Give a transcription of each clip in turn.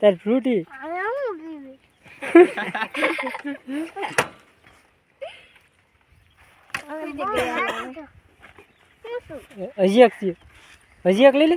તાર ફ્રૂટી? હજી એક હજી એક લઈ લે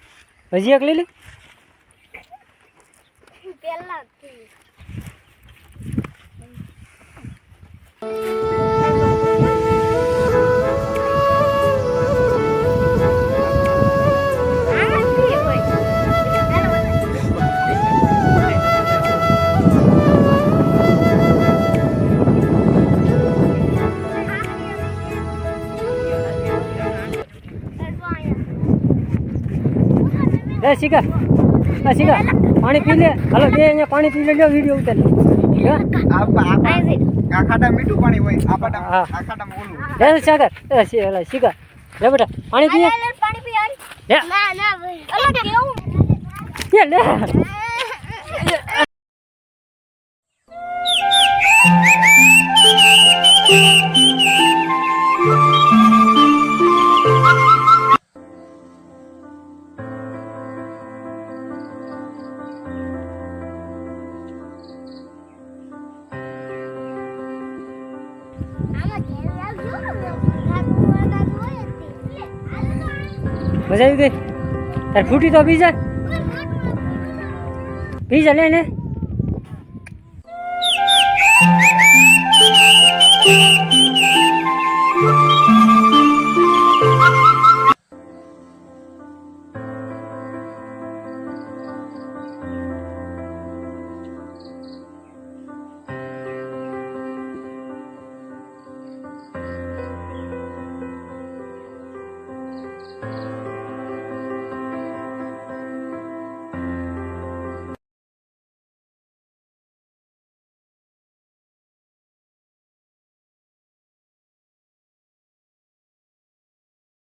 હજી એક લઈ લે. એ શીખા આ શીખા પાણી પી લે હાલો બે અહીંયા પાણી પી લે લ્યો વીડિયો ઉતાર લે હા? આ આ આ ખાટા મીઠું મજા આવી ગઈ તાર ફૂટી તો બીજા બીજા લે ને Thank you.